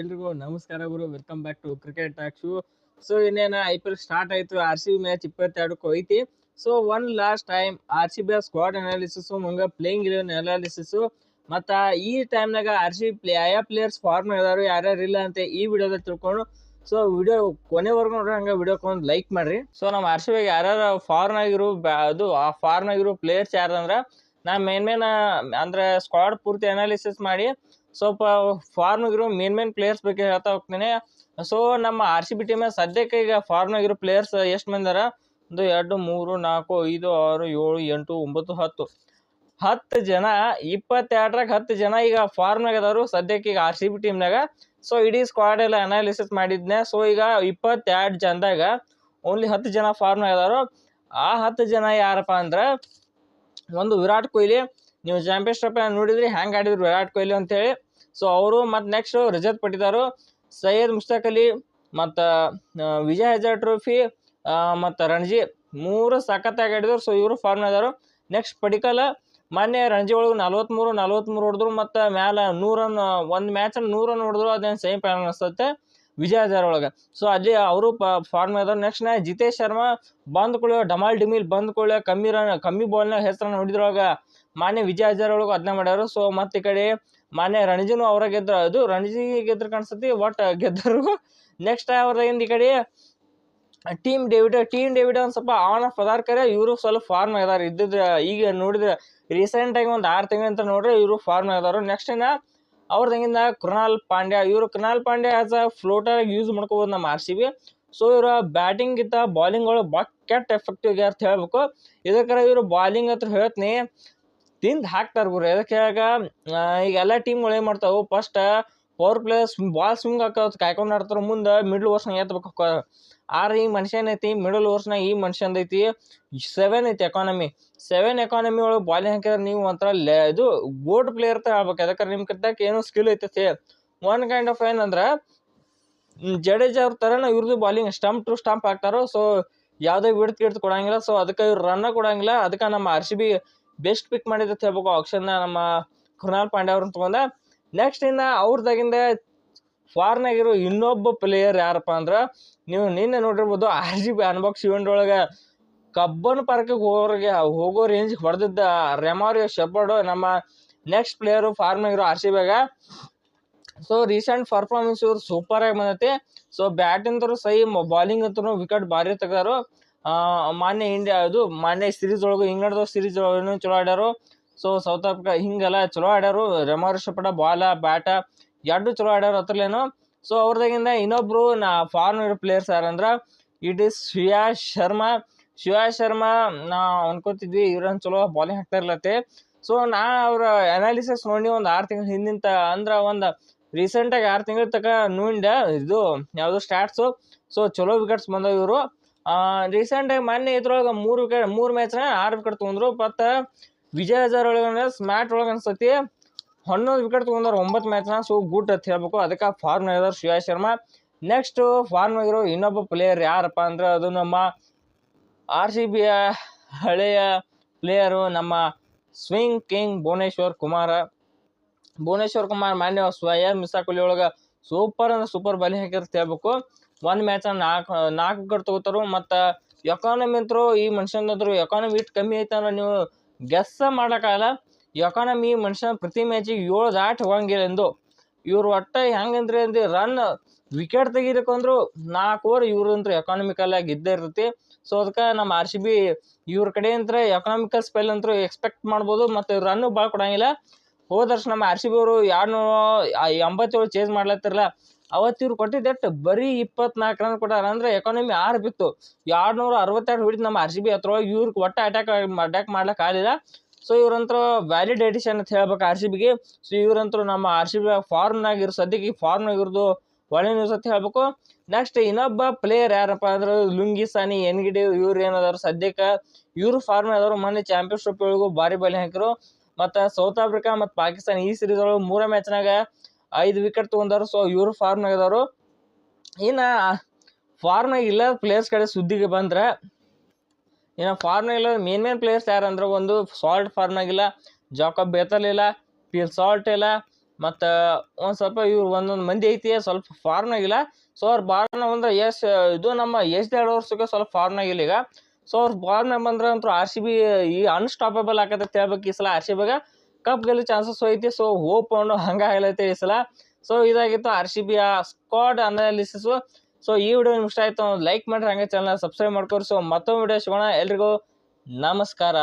ಎಲ್ರಿಗೂ ನಮಸ್ಕಾರ ಗುರು. Welcome back to cricket talks so ಇನ್ನೇನು ಐ ಪಿ ಎಲ್ ಸ್ಟಾರ್ಟ್ ಆಯಿತು. ಆರ್ ಸಿ ಬಿ ಮ್ಯಾಚ್ ಇಪ್ಪತ್ತೆರಡಕ್ಕೆ ಹೋಯ್ತಿ. So one last time R C B squad analysis ಮುಂಗ playing eleven analysis ಮತ್ತು ಈ ಟೈಮ್ನಾಗ R C B play ಯಾವ players form ಇದಾರು, ಯಾರ್ಯಾರು ಇಲ್ಲ ಅಂತ ಈ ವಿಡಿಯೋದಲ್ಲಿ ತಿಳ್ಕೊಂಡು. ಸೊ ವಿಡಿಯೋ ಕೊನೆವರೆಗೂ ನೋಡ್ರಿ, ಹಂಗೆ ವಿಡಿಯೋಕ್ಕೆ ಒಂದು ಲೈಕ್ ಮಾಡ್ರಿ. ಸೊ ನಮ್ಮ ಆರ್ ಸಿ ಬಿಗೆ ಯಾರ್ಯಾರು ಫಾರ್ಮ್ ಆಗಿರೋ ಅದು, ಆ ಫಾರ್ಮ್ ಆಗಿರೋ ಪ್ಲೇಯರ್ಸ್ ಯಾರಂದ್ರೆ, ನಾ ಮೇನ್ ಮೇನ್ ಅಂದ್ರೆ ಸ್ಕ್ವಾಡ್ ಪೂರ್ತಿ ಅನಾಲಿಸಿಸ್ ಮಾಡಿ ಸ್ವಲ್ಪ ಫಾರ್ಮ್ಗಿರೋ ಮೇನ್ ಮೇನ್ ಪ್ಲೇಯರ್ಸ್ ಬಗ್ಗೆ ಹೇಳ್ತಾ ಹೋಗ್ತೀನಿ. ಸೊ ನಮ್ಮ ಆರ್ ಸಿ ಬಿ ಟೀಮ್ ಸದ್ಯಕ್ಕೆ ಈಗ ಫಾರ್ಮ್ನಾಗಿರೋ ಪ್ಲೇಯರ್ಸ್ ಎಷ್ಟು ಮಂದಿ ಅದಾರ? ಒಂದು, ಎರಡು, ಮೂರು, ನಾಲ್ಕು, ಐದು, ಆರು, ಏಳು, ಎಂಟು, ಒಂಬತ್ತು, ಹತ್ತು. ಹತ್ತು ಜನ, ಇಪ್ಪತ್ತೆರಡರಾಗ ಹತ್ತು ಜನ ಈಗ ಫಾರ್ಮ್ನಾಗ ಅದಾರು ಸದ್ಯಕ್ಕೆ ಈಗ ಆರ್ ಸಿ ಬಿ ಟೀಮ್ನಾಗ ಸೊ ಇಡೀ ಸ್ಕ್ವಾಡ್ ಎಲ್ಲ ಅನಾಲಿಸಿಸ್ ಮಾಡಿದ್ನೆ. ಸೊ ಈಗ ಇಪ್ಪತ್ತೆರಡು ಜನದಾಗ ಓನ್ಲಿ ಹತ್ತು ಜನ ಫಾರ್ಮ್ನಾಗ ಅದಾರು ಆ ಹತ್ತು ಜನ ಯಾರಪ್ಪ ಅಂದ್ರೆ, ಒಂದು ವಿರಾಟ್ ಕೊಹ್ಲಿ. ನೀವು ಚಾಂಪಿಯನ್ಸ್ ಟ್ರೋಫಿ ನೋಡಿದ್ರಿ, ಹ್ಯಾಂಗ್ ಆಡಿದ್ರು ವಿರಾಟ್ ಕೊಹ್ಲಿ ಅಂತೇಳಿ. ಸೊ ಅವರು ಮತ್ತು ನೆಕ್ಸ್ಟ್ ರಜತ್ ಪಟ್ಟಿದಾರು. ಸೈಯದ್ ಮುಷ್ತಾಕ್ ಅಲಿ ಮತ್ತು ವಿಜಯ್ ಹಜಾರ್ ಟ್ರೋಫಿ ಮತ್ತು ರಣಜಿ ಮೂರು ಸಖತ್ತಾಗಿ ಆಡಿದ್ರು. ಸೊ ಇವರು ಫಾರ್ಮ್ ಆದರು ನೆಕ್ಸ್ಟ್ ಪಡಿಕಲ್ ಮೊನ್ನೆ ರಣಜಿ ಒಳಗೆ ನಲ್ವತ್ತ್ಮೂರು ನಲ್ವತ್ತ್ಮೂರು ಹೊಡೆದ್ರು ಮತ್ತು ಮ್ಯಾಲ ನೂರು ರನ್ ಒಂದು ಮ್ಯಾಚ್ ನೂರು ರನ್ ಹೊಡೆದ್ರು. ಅದೇನು ಸೆಮಿ ಫೈನಲ್ ಅನಿಸುತ್ತೆ ವಿಜಯ್ ಹಜಾರ್ ಒಳಗೆ. ಸೊ ಅಲ್ಲಿ ಅವರು ಫಾರ್ಮ್ ಆದರು ನೆಕ್ಸ್ಟ್ ನಾ ಜಿತೇಶ್ ಶರ್ಮಾ ಬಂದ್ ಕೊಳೆ ಡಮಾಲ್ ಡಿಮಿಲ್ ಬಂದ್ ಕೊಳೆ ಕಮ್ಮಿ ರನ್ ಕಮ್ಮಿ ಬಾಲ್ನಾಗ ಹೆಸರನ್ನು ಹೊಡಿದ್ರೊಳಗ ಮಾನ್ಯ ವಿಜಯ್ ಹಜಾರ್ ಒಳಗೆ ಅದನ್ನ ಮಾಡ್ಯಾರು. ಸೊ ಮತ್ತೆ ಈ ಕಡೆ ಮಾನ್ಯ ರಣಜಿನು ಅವ್ರ ಗೆದ್ರ, ಅದು ರಣಜಿ ಗೆದ್ರ ಕಾಣಿಸ್ತತಿ ಒಟ್ಟು ಗೆದ್ದರು. ನೆಕ್ಸ್ಟ್ ಅವ್ರದಿಂದ ಈ ಕಡೆ ಟೀಮ್ ಡೇವಿಡ್ ಟೀಮ್ ಡೇವಿಡ್ ಒಂದು ಸ್ವಲ್ಪ ಆನ್ ಆಫ್ ಕರೆ ಇವರು ಸ್ವಲ್ಪ ಫಾರ್ಮ್ ಇದಾರೆ ಇದ್ದಿದ್ದು ಈಗ ನೋಡಿದ್ರೆ ರೀಸೆಂಟಾಗಿ ಒಂದು ಆರು ತಿಂಗಳಿಂದ ನೋಡ್ರೆ, ಇವರು ಫಾರ್ಮ್ ಇದಾರು ನೆಕ್ಸ್ಟ್ ಇನ್ನ ಅವ್ರದಂಗಿಂದ ಕೃಣಾಲ್ ಪಾಂಡ್ಯ. ಇವರು Krunal Pandya as a floater use ಮಾಡ್ಕೋಬೋದು ನಮ್ಮ ಆರ್ ಸಿ ಬಿ ಸೊ ಇವರು ಬ್ಯಾಟಿಂಗ್ ಇತ್ತ ಬಾಲಿಂಗ್ ಒಳಗೆ ಭಾಳ ಕೆಟ್ಟ ಎಫೆಕ್ಟಿವ್ ಅಂತ ಹೇಳ್ಬೇಕು. ಇದಕ್ಕೆ ಇವರು ಬಾಲಿಂಗ್ ಹತ್ರ ಹೇಳ್ತೀನಿ ತಿಂದು ಹಾಕ್ತಾರೆ ಗುರು ಎದಕ್ಕೆ ಹೇಳಾಗ ಈಗ ಎಲ್ಲ ಟೀಮ್ಗಳು ಏನು ಮಾಡ್ತಾವೆ first power players ball swing ಹಾಕೋದು ಕಾಯ್ಕೊಂಡು ಆಡ್ತಾರೆ. ಮುಂದೆ ಮಿಡ್ಲ್ ಓವರ್ಸ್ನಾಗ ಎತ್ತಬೇಕು ಆರು ಈ ಮನುಷ್ಯ ಐತಿ ಮಿಡಲ್ ಓವರ್ಸ್ನಾಗ ಈ ಮನುಷ್ಯಂದ ಐತಿ. ಸೆವೆನ್ ಐತಿ ಎಕಾನಮಿ ಸೆವೆನ್ ಎಕಾನಮಿ ಒಳಗೆ ಬಾಲಿಂಗ್ ಹಾಕಿದ್ರೆ ನೀವು ಒಂಥರ ಲೇ, ಇದು ಗೋಟ್ ಪ್ಲೇಯರ್ ತರ ಆಗ್ಬೇಕು. ಯಾಕಂದ್ರೆ ನಿಮ್ಮ ಕಿತ್ತಾಕ ಏನೋ ಸ್ಕಿಲ್ ಐತೈತಿ. ಒನ್ ಕೈಂಡ್ ಆಫ್ ಏನಂದ್ರೆ ಜಡೇಜಾ ಅವ್ರ ಥರನ ಇವ್ರದ್ದು ಬಾಲಿಂಗ್ ಸ್ಟಂಪ್ ಟು ಸ್ಟಂಪ್ ಹಾಕ್ತಾರೋ. ಸೊ ಯಾವುದೇ ವಿಡ್ತ್ ಗಿಡ್ತ್ ಕೊಡಂಗಿಲ್ಲ. ಸೊ ಅದಕ್ಕೆ ಇವ್ರು ರನ್ನ ಕೊಡಂಗಿಲ್ಲ. ಅದಕ್ಕೆ ನಮ್ಮ R C B best pick ಮಾಡಿದ ಅಂತ ಹೇಳ್ಬೇಕು. ಆಪ್ಷನ್ನ ನಮ್ಮ ಕೃಣಾಲ್ ಪಾಂಡೆ ಅವ್ರನ್ನ ತೊಗೊಂಡ. ನೆಕ್ಸ್ಟ್ ಇನ್ನು ಅವ್ರದಾಗಿಂದ ಫಾರ್ನಾಗಿರೋ ಇನ್ನೊಬ್ಬ ಪ್ಲೇಯರ್ ಯಾರಪ್ಪ ಅಂದ್ರೆ, ನೀವು ನಿನ್ನೆ ನೋಡಿರ್ಬೋದು R C B unbox event ಒಳಗೆ ಕಬ್ಬನ್ ಪಾರ್ಕಿಗೆ ಹೋಗೋರಿಗೆ, ಹೋಗೋ ರೇಂಜ್ ಹೊಡೆದಿದ್ದ ರೆಮಾರಿಯೋ ಶೆಪರ್ಡು ನಮ್ಮ ನೆಕ್ಸ್ಟ್ ಪ್ಲೇಯರು ಫಾರ್ನಾಗಿರೋ ಆರ್ ಸಿ ಬಿಯಾಗ ಸೊ ರೀಸೆಂಟ್ ಪರ್ಫಾರ್ಮೆನ್ಸ್ ಇವ್ರು ಸೂಪರ್ ಆಗಿ ಬಂದೈತಿ. ಸೊ ಬ್ಯಾಟಿಂದರು ಸಹಿ ಬಾಲಿಂಗ್ ಅಂತೂ ವಿಕೆಟ್ ಭಾರಿ ತೆಗ್ದಾರು. ಮಾನ್ಯ ಇಂಡಿಯಾ ಅದು, ಮಾನ್ಯ ಸಿರೀಸ್ ಒಳಗೆ ಇಂಗ್ಲೆಂಡ್ದ ಸಿರೀಸ್ ಒಳಗೂ ಚಲೋ ಆಡ್ಯಾರು. ಸೊ ಸೌತ್ ಆಫ್ರಿಕಾ ಹಿಂಗೆಲ್ಲ ಚಲೋ ಆಡ್ಯಾರು. ರೆಮಾರಿ ಶಪಟ ಬಾಲ, ಬ್ಯಾಟ ಎರಡು ಚಲೋ ಆಡ್ಯಾರು ಹತ್ರಲೇನು ಸೊ ಅವ್ರದಾಗಿಂದ ಇನ್ನೊಬ್ರು ನಾ ಇರೋ ಪ್ಲೇಯರ್ಸ್ ಯಾರಂದ್ರೆ ಇಟ್ ಈಸ್ ಶಿವಾ ಶರ್ಮಾ ಶಿವಾ ಶರ್ಮಾ ನಾ ಅನ್ಕೋತಿದ್ವಿ ಇವ್ರನ್ನ ಚಲೋ ಬಾಲಿಂಗ್ ಹಾಕ್ತಾ ಇರ್ಲತ್ತೆ. ಸೊ ನಾ ಅವ್ರ ಅನಾಲಿಸಿಸ್ ನೋಡಿ ಒಂದು ಆರು ತಿಂಗಳು ಹಿಂದಿಂತ ಅಂದ್ರೆ ಒಂದು ರೀಸೆಂಟಾಗಿ ಆರು ತಿಂಗಳ ತನಕ ನೋಡ ಇದು ಯಾವುದು ಸ್ಟಾಟ್ಸು ಸೊ ಚಲೋ ವಿಕೆಟ್ಸ್ ಬಂದವು ಇವರು. ರೀಸೆಂಟಾಗಿ ಮೊನ್ನೆ ಇದ್ರೊಳಗೆ ಮೂರು ವಿಕೆಟ್ ಮೂರು ಮ್ಯಾಚ್ನ ಆರು ವಿಕೆಟ್ ತೊಗೊಂಡ್ರು. ಮತ್ತು ವಿಜಯ್ ಹಜಾರ್ ಒಳಗೆ ಸ್ಮ್ಯಾಟ್ ಒಳಗೆ ಅನ್ಸತಿ ಹನ್ನೊಂದು ವಿಕೆಟ್ ತೊಗೊಂಡವ್ರು, ಒಂಬತ್ತು ಮ್ಯಾಚ್ನ ಸೊ ಗುಡ್ ಅಂತ ಹೇಳ್ಬೇಕು. ಅದಕ್ಕೆ ಫಾರ್ಮ್ ಆಗಿದಾರೆ ಶ್ರೇಯಾ ಶರ್ಮಾ. ನೆಕ್ಸ್ಟು ಫಾರ್ಮ್ ಆಗಿರೋ ಇನ್ನೊಬ್ಬ ಪ್ಲೇಯರ್ ಯಾರಪ್ಪ ಅಂದ್ರೆ ಅದು ನಮ್ಮ ಆರ್ ಸಿ ಬಿಯ ಹಳೆಯ ಪ್ಲೇಯರು ನಮ್ಮ ಸ್ವಿಂಗ್ ಕಿಂಗ್ ಭುವನೇಶ್ವರ್ ಕುಮಾರ. ಭುವನೇಶ್ವರ್ ಕುಮಾರ್ ಮಾನ್ಯ ಸ್ವಯಂ ಮಿಸಾಕುಲಿ ಒಳಗೆ ಸೂಪರ್ ಅಂದ್ರೆ ಸೂಪರ್ ಬಲಿ ಹಾಕಿರ್ತ ಹೇಳ್ಬೇಕು. ಒಂದು ಮ್ಯಾಚ್ ನಾಲ್ಕು ನಾಲ್ಕು ವಿಕೆಟ್ ತಗೋತಾರು. ಮತ್ತು ಎಕಾನಮಿ ಅಂತರೂ ಈ ಮನುಷ್ಯನಂದ್ರು ಎಕಾನಮಿ ಇಟ್ಟು ಕಮ್ಮಿ ಐತಂದ್ರೆ ಅಂದ್ರೆ ನೀವು ಗೆಸ್ಸ ಮಾಡೋಕ್ಕಾಗಲ್ಲ ಎಕಾನಮಿ ಮನುಷ್ಯನ ಪ್ರತಿ ಮ್ಯಾಚಿಗೆ ಏಳು ದಾಟ್ ಹೋಗಂಗಿಲ್ಲ ಎಂದು. ಇವ್ರು ಒಟ್ಟು ಹೆಂಗಂದ್ರೆ ಅಂದ್ರೆ ರನ್ ವಿಕೆಟ್ ತೆಗಿಬೇಕಂದ್ರು ನಾಲ್ಕು ಓವರ್ ಎಕಾನಮಿಕಲ್ ಆಗಿ ಇದ್ದೇ ಇರ್ತೈತಿ. ಸೊ ಅದಕ್ಕೆ ನಮ್ಮ ಆರ್ ಸಿ ಬಿ ಇವ್ರ ಕಡೆ ಅಂತ ಎಕನಾಮಿಕಲ್ ಸ್ಪೆಲ್ ಅಂತೂ ಎಕ್ಸ್ಪೆಕ್ಟ್ ಮಾಡ್ಬೋದು. ಮತ್ತು ರನ್ ಭಾಳ ಕೊಡಂಗಿಲ್ಲ. ಹೋದ ವರ್ಷ ನಮ್ಮ ಆರ್ ಸಿ ಬಿ ಅವರು ಯಾರು ಎಂಬತ್ತೇಳು ಚೇಂಜ್ ಮಾಡ್ಲತ್ತಿರಲ್ಲ ಅವತ್ತು ಇವ್ರು ಕೊಟ್ಟಿದ್ದೆಟ್ಟು ಬರೀ ಇಪ್ಪತ್ನಾಲ್ಕು ರನ್ ಕೊಟ್ಟಾರ. ಅಂದ್ರೆ ಎಕಾನಮಿ ಆರು ಬಿತ್ತು. ಎರಡು ನೂರ ಅರವತ್ತೆರಡು ಹೊಡಿತು ನಮ್ಮ ಆರ್ ಸಿ ಬಿ ಅದ್ರೊಳಗೆ ಇವ್ರಿಗೆ ಒಟ್ಟು ಅಟ್ಯಾಕ್ ಅಟ್ಯಾಕ್ ಮಾಡ್ಲಿಕ್ಕೆ ಆಗಲಿಲ್ಲ. ಸೊ ಇವ್ರಂತ್ರ ವ್ಯಾಲಿಡ್ ಎಡಿಷನ್ ಅಂತ ಹೇಳ್ಬೇಕು ಆರ್ ಸಿ ಬಿಗೆ. ಸೊ ಇವ್ರಂತೂ ನಮ್ಮ ಆರ್ ಸಿ ಬಿ ಫಾರ್ಮ್ನಾಗ ಇರೋ ಸದ್ಯಕ್ಕೆ ಫಾರ್ಮ್ನಾಗ ಇರೋದು ಒಳ್ಳೆ ನ್ಯೂಸ್ ಅಂತ ಹೇಳ್ಬೇಕು. ನೆಕ್ಸ್ಟ್ ಇನ್ನೊಬ್ಬ ಪ್ಲೇಯರ್ ಯಾರಪ್ಪ ಅಂದ್ರೆ ಲುಂಗಿ, ಸಾನಿ, ಎನ್ಗಿಡಿ ಇವ್ರು ಏನದಾರು ಸದ್ಯಕ್ಕೆ ಇವರು ಫಾರ್ಮ್ ಅದಾರು ಮೊನ್ನೆ ಚಾಂಪಿಯನ್ಶಿಪ್ ಒಳಗೂ ಭಾರಿ ಬಲಿ ಹಾಕಿರು ಮತ್ತು ಸೌತ್ ಆಫ್ರಿಕಾ ಮತ್ತು ಪಾಕಿಸ್ತಾನ ಈ ಸೀರೀಸ್ ಒಳಗೆ ಮೂರೇ ಮ್ಯಾಚ್ನಾಗ ಐದು ವಿಕೆಟ್ ತೊಗೊಂಡಾರು ಸೊ ಇವರು ಫಾರ್ಮ್ನಾಗ ಅದಾರು ಇನ್ನು ಫಾರ್ಮ್ನಾಗ ಇಲ್ಲ ಪ್ಲೇಯರ್ಸ್ ಕಡೆ ಸುದ್ದಿಗೆ ಬಂದ್ರೆ, ಇನ್ನು ಫಾರ್ಮ್ನಾಗಿಲ್ಲ ಮೇನ್ ಮೇನ್ ಪ್ಲೇಯರ್ಸ್ ಯಾರಂದ್ರೆ ಒಂದು ಸಾಲ್ಟ್ ಫಾರ್ಮ್ನಾಗಿಲ್ಲ ಜಾಕಬ್ ಬೇತಲ್ ಇಲ್ಲ ಪಿಲ್ ಸಾಲ್ಟ್ ಇಲ್ಲ, ಮತ್ತು ಒಂದು ಸ್ವಲ್ಪ ಇವ್ರು ಒಂದೊಂದು ಮಂದಿ ಐತಿ, ಸ್ವಲ್ಪ ಫಾರ್ಮ್ನಾಗಿಲ್ಲ ಸೊ ಅವ್ರು ಬಾರ್ನ ಬಂದ್ರೆ ಎಸ್ ಇದು ನಮ್ಮ ಎಸ್ ಎರಡು ವರ್ಷಕ್ಕೆ ಸ್ವಲ್ಪ ಫಾರ್ಮ್ನಾಗಿಲ್ಲ ಈಗ. ಸೊ ಅವ್ರು ಬಾರ್ನ ಬಂದ್ರೆ ಅಂತೂ ಆರ್ ಸಿ ಬಿ ಈ ಅನ್ಸ್ಟಾಪಬಲ್ ಆಕತ್ತೆ ಹೇಳ್ಬೇಕು ಈ ಸಲ ಆರ್ ಸಿ ಬಿಗೆ ಕಪ್ ಗೆಲ್ಲೋ ಚಾನ್ಸಸ್ ಐತಿ ಸೊ ಹೋಪ್ ಹಂಗೆ ಆಗ್ಲೈತೆ ಈ ಸಲ ಸೊ ಇದಾಗಿತ್ತು ಆರ್ ಸಿ ಬಿ ಆ ಸ್ಕ್ವಾಡ್ ಅನಾಲಿಸಿಸು ಸೊ ಈ ವಿಡಿಯೋ ನಿಮ್ಗೆ ಇಷ್ಟ ಆಯ್ತು ಲೈಕ್ ಮಾಡ್ರಿ. ಹಂಗೆ ಚಾನಲ್ ಸಬ್ಸ್ಕ್ರೈಬ್ ಮಾಡ್ಕೊರಿ. ಸೊ ಮತ್ತೊಂದು ವಿಡಿಯೋ ಸಿಗೋಣ. ಎಲ್ರಿಗೂ ನಮಸ್ಕಾರ.